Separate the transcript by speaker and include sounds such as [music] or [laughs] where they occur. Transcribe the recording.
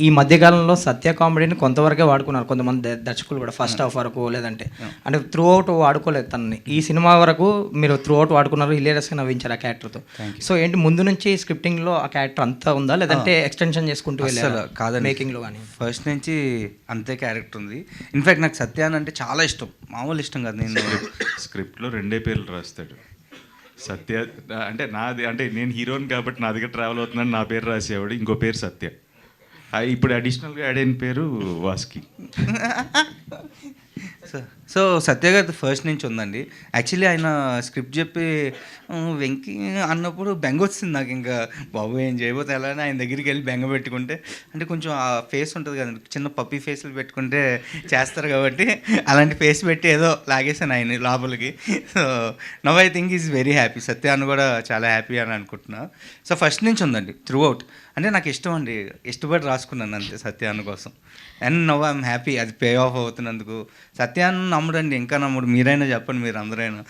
Speaker 1: ఈ మధ్యకాలంలో సత్య కామెడీని కొంతవరకే వాడుకున్నారు కొంతమంది దర్శకులు కూడా ఫస్ట్ హాఫ్ వరకు లేదంటే. అంటే త్రూ అవుట్ వాడుకోలేదు తనని. ఈ సినిమా వరకు మీరు త్రూ అవుట్ వాడుకున్నారు హిలేరియస్గా నవ్వించారు ఆ క్యారెక్టర్తో. సో ఏంటి ముందు నుంచి స్క్రిప్టింగ్లో ఆ క్యారెక్టర్ అంతా ఉందా? లేదంటే ఎక్స్టెన్షన్ చేసుకుంటూ
Speaker 2: అసలు
Speaker 1: వెళ్ళారు
Speaker 2: కాదండి.
Speaker 1: మేకింగ్లో కానీ
Speaker 2: ఫస్ట్ నుంచి అంతే క్యారెక్టర్ ఉంది. ఇన్ఫాక్ట్ నాకు సత్యాన్ అంటే చాలా ఇష్టం. మామూలు ఇష్టం కాదు నేను.
Speaker 3: స్క్రిప్ట్లో రెండే పేర్లు రాస్తాడు. సత్య అంటే నాది అంటే నేను హీరోని కాబట్టి నా దగ్గర ట్రావెల్ అవుతున్నాను నా పేరు రాసేవాడు ఇంకో పేరు సత్య. ఇప్పుడు అడిషనల్గా యాడ్ అయిన పేరు వాస్కి. [laughs]
Speaker 2: సో- సో సత్య గారి ఫస్ట్ నుంచి ఉందండి. యాక్చువల్లీ ఆయన స్క్రిప్ట్ చెప్పి "ఆ, వెంకీ అన్నప్పుడు బెంగ వచ్చింది నాకు ఇంకా. బాబు ఏం చేయబోతే ఎలా? అని ఆయన దగ్గరికి వెళ్ళి బెంగ పెట్టుకుంటే అంటే కొంచెం ఆ ఫేస్ ఉంటుంది కదండి. చిన్న పప్పి ఫేస్లు పెట్టుకుంటే చేస్తారు కాబట్టి అలాంటి ఫేస్ పెట్టి ఏదో లాగేసాను ఆయన లోపలికి. So now I think is very happy Satya అని కూడా చాలా హ్యాపీ అని అనుకుంటున్నా. సో ఫస్ట్ నుంచి ఉందండి త్రూ అవుట్ అంటే నాకు ఇష్టం అండి. ఇష్టపడి రాసుకున్నాను అంతే సత్యాన్ని కోసం. అండ్ నవ్ ఐఎమ్ హ్యాపీ అది పే ఆఫ్ అవుతున్నందుకు. సత్యాన్ని నమ్ముడండి ఇంకా నమ్ముడు. మీరైనా చెప్పండి మీరు అందరైనా.